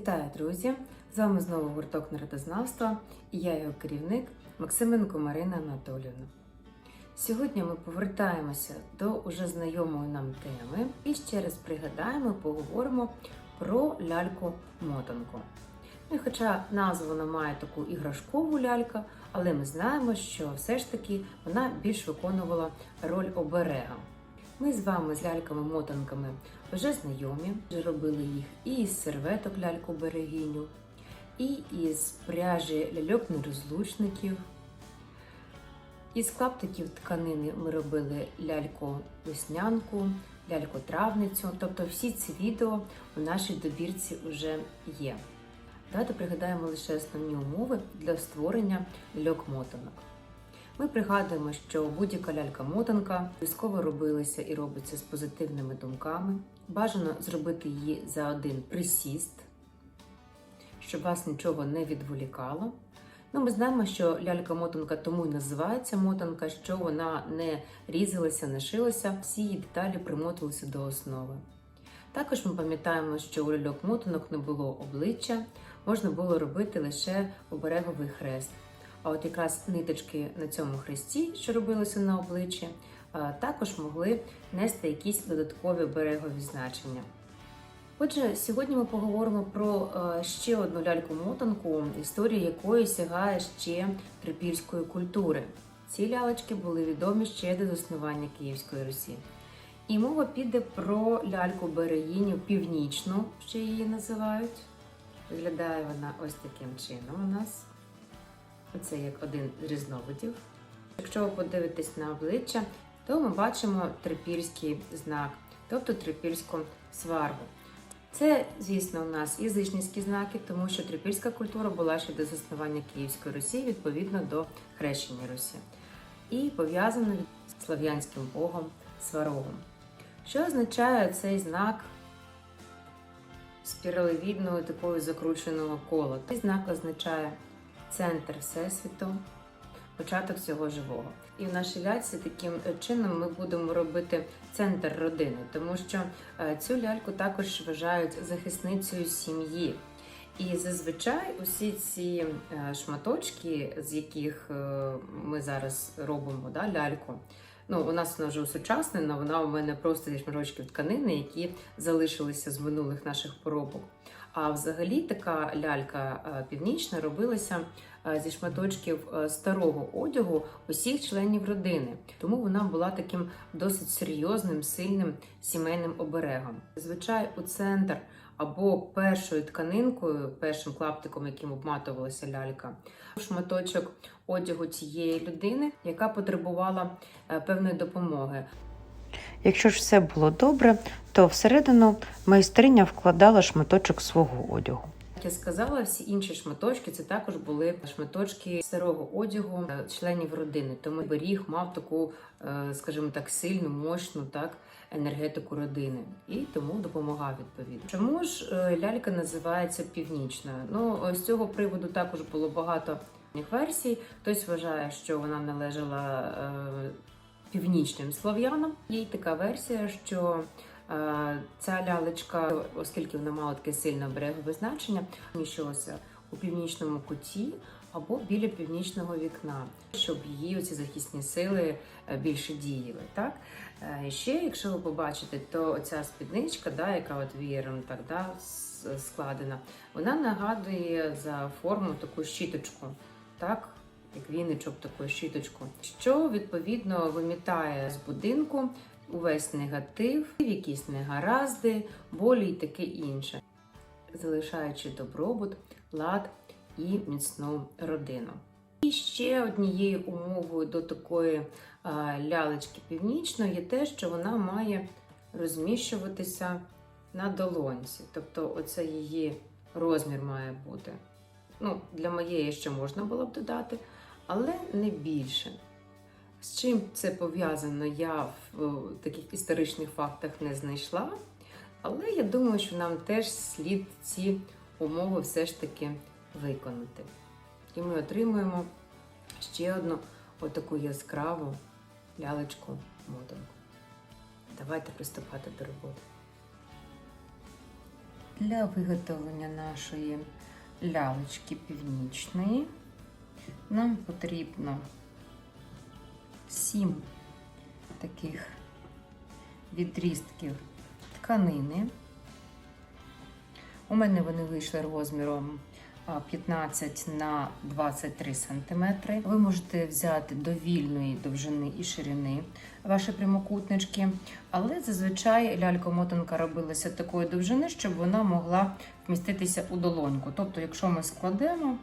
Вітаю, друзі! З вами знову гурток народознавства і я його керівник Максименко Марина Анатоліївна. Сьогодні ми повертаємося до уже знайомої нам теми і ще раз пригадаємо, поговоримо про ляльку-мотанку. Ну, і хоча назву вона має таку іграшкову лялька, але ми знаємо, що все ж таки вона більш виконувала роль оберега. Ми з вами з ляльками-мотанками вже знайомі, вже робили їх і із серветок ляльку берегиню, і із пряжі ляльок нерозлучників. Із клаптиків тканини ми робили ляльку-веснянку, ляльку-травницю. Тобто всі ці відео у нашій добірці вже є. Давайте пригадаємо лише основні умови для створення ляльок-мотанок. Ми пригадуємо, що будь-яка лялька-мотанка обов'язково робилася і робиться з позитивними думками. Бажано зробити її за один присіст, щоб вас нічого не відволікало. Ну, ми знаємо, що лялька-мотанка тому і називається мотанка, що вона не різалася, не шилася, всі її деталі примотувалися до основи. Також ми пам'ятаємо, що у ляльок-мотанок не було обличчя, можна було робити лише обереговий хрест. А от якраз ниточки на цьому хресті, що робилося на обличчі, також могли нести якісь додаткові берегові значення. Отже, сьогодні ми поговоримо про ще одну ляльку-мотанку, історія якої сягає ще трипільської культури. Ці лялечки були відомі ще до заснування Київської Русі. І мова піде про ляльку берегиню північну, ще її називають. Виглядає вона ось таким чином у нас. Оце як один з різновидів. Якщо ви подивитесь на обличчя, то ми бачимо трипільський знак, тобто трипільську сваргу. Це, звісно, у нас язичницькі знаки, тому що трипільська культура була ще до заснування Київської Русі, відповідно до хрещення Русі, і пов'язана з слав'янським богом сварогом. Що означає цей знак спіралевідного такого закрученого кола? Цей знак означає центр Всесвіту, початок всього живого. І в нашій ляльці таким чином ми будемо робити центр родини, тому що цю ляльку також вважають захисницею сім'ї. І зазвичай усі ці шматочки, з яких ми зараз робимо да, ляльку. Ну, у нас вона вже усучаснена, вона у мене просто зі шматочків тканини, які залишилися з минулих наших поробок. А взагалі така лялька північна робилася зі шматочків старого одягу усіх членів родини. Тому вона була таким досить серйозним, сильним сімейним оберегом. Зазвичай у центр або першою тканинкою, першим клаптиком, яким обматувалася лялька, шматочок одягу цієї людини, яка потребувала певної допомоги. Якщо ж все було добре, то всередину майстриня вкладала шматочок свого одягу. Як я сказала, всі інші шматочки це також були шматочки старого одягу членів родини. Тому беріг мав таку, скажімо так, сильну, мощну так енергетику родини і тому допомагав відповідно. Чому ж лялька називається північною? Ну з цього приводу також було багато версій. Хтось вважає, що вона належала північним слов'янам. Є така версія, що Ця лялечка, оскільки вона мала таке сильне берегове значення, вміщувалася у північному куті або біля північного вікна, щоб її оці захисні сили більше діяли. Так? Ще, якщо ви побачите, то ця спідничка, да, яка от вієром так, да, складена, вона нагадує за форму таку щіточку, так? Як віничок, таку щіточку, що відповідно вимітає з будинку увесь негатив, якісь негаразди, болі і таке інше, залишаючи добробут, лад і міцну родину. І ще однією умовою до такої лялечки північної є те, що вона має розміщуватися на долонці. Тобто, оце її розмір має бути. Ну, Для моєї ще можна було б додати, але не більше. З чим це пов'язано, я в таких історичних фактах не знайшла. Але я думаю, що нам теж слід ці умови все ж таки виконати. І ми отримуємо ще одну отаку яскраву лялечку мотанку. Давайте приступати до роботи. Для виготовлення нашої лялечки північної нам потрібно 7 таких відрістків тканини. У мене вони вийшли розміром 15 на 23 см. Ви можете взяти до вільної довжини і ширини ваші прямокутнички, але зазвичай лялька-мотанка робилася такої довжини, щоб вона могла вміститися у долоньку. Тобто, якщо ми складемо,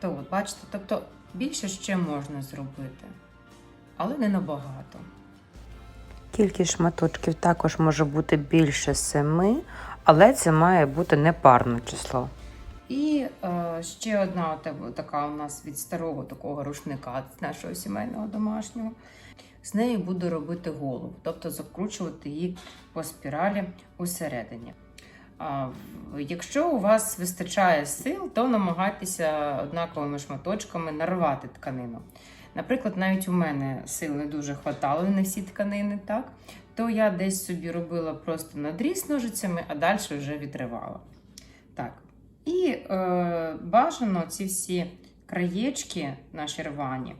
то от, бачите, тобто більше ще можна зробити, але не набагато. Кількість шматочків також може бути більше семи, але це має бути непарне число. І е, ще одна така у нас від старого такого рушника нашого сімейного домашнього. З нею буду робити голову, тобто закручувати її по спіралі усередині. Якщо у вас вистачає сил, то намагайтеся однаковими шматочками нарвати тканину. Наприклад, навіть у мене сил не дуже хватало на всі тканини, так? то я десь собі робила просто надріз ножицями, а далі вже відривала. Так. І е, бажано ці всі краєчки наші рвані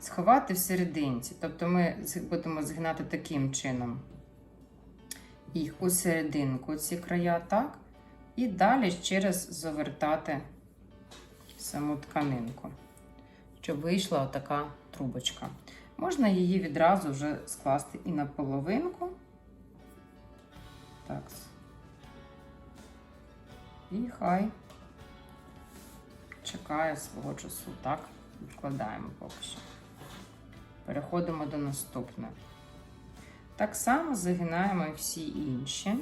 сховати всерединці. Тобто ми будемо згинати таким чином їх у серединку, ці края, так? І далі ще раз завертати саму тканинку, щоб вийшла отака трубочка. Можна її відразу вже скласти і на половинку. Так. І хай чекає свого часу. Так, відкладаємо поки що. Переходимо до наступного. Так само загинаємо і всі інші.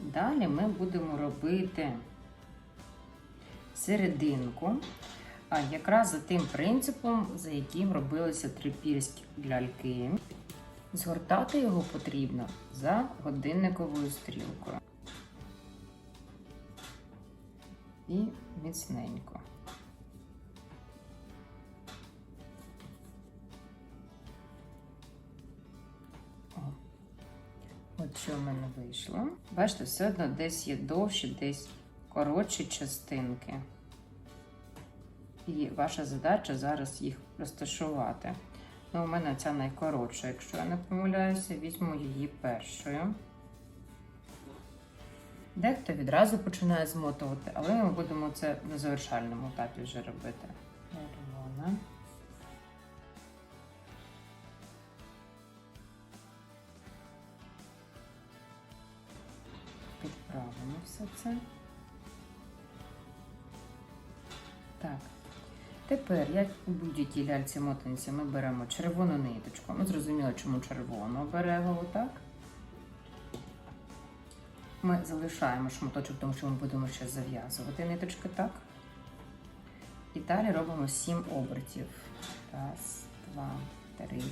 Далі ми будемо робити серединку, якраз за тим принципом, за яким робилися трипільські ляльки. Згортати його потрібно за годинниковою стрілкою. І міцненько. О. От що в мене вийшло. Бачите, все одно десь є довші, десь коротші частинки. І ваша задача зараз їх розташувати. Ну, у мене ця найкоротша, якщо я не помиляюся, візьму її першою. Дехто відразу починає змотувати, але ми будемо це на завершальному етапі вже робити. Червона. Підправимо все це. Тепер, як у будь-якій ляльці мотанці, ми беремо червону ниточку. Ми зрозуміли, чому червону оберегову, так? Ми залишаємо шматочок, тому що ми будемо ще зав'язувати ниточки, так? І далі робимо 7 обертів. Раз, два, три,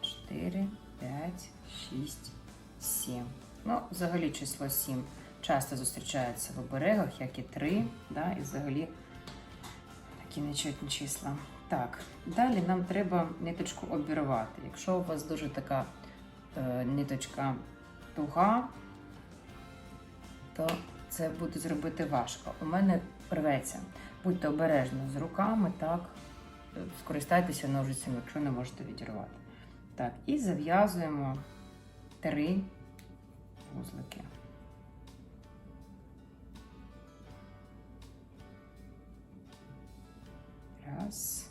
чотири, п'ять, шість, сім. Ну, взагалі число 7 часто зустрічається в оберегах, як і 3, да, і взагалі такі нечетні числа. Так, далі нам треба ниточку обірвати. Якщо у вас дуже така е, ниточка туга, то це буде зробити важко. У мене рветься. Будьте обережні з руками, так. Е, Скористайтеся ножицями, якщо не можете відірвати. Так, і зав'язуємо три вузлики. Раз.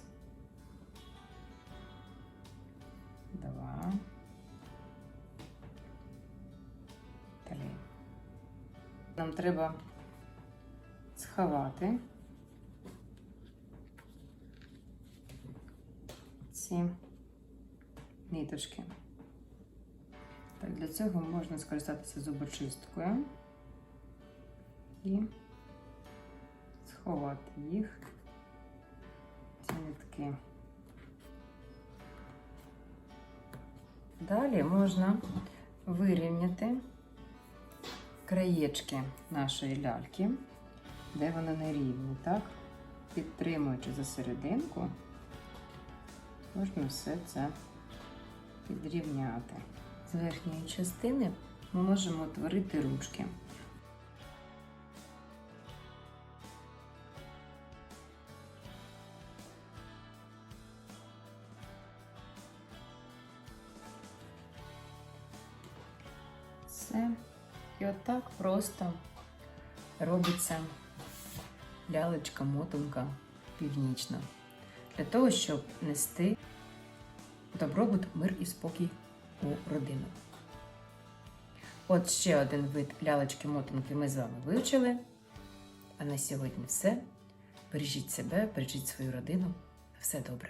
Два. Три. Нам треба сховати ці ниточки. Так, для цього можна скористатися зубочисткою і сховати їх нитки. Далі можна вирівняти краєчки нашої ляльки де воно не рівне, так? Підтримуючи за серединку, можна все це підрівняти. З верхньої частини ми можемо утворити ручки. Просто робиться лялечка-мотанка північна. Для того, щоб нести добробут, мир і спокій у родину. От ще один вид лялечки-мотанки ми з вами вивчили. А на сьогодні все. Бережіть себе, бережіть свою родину. Все добре.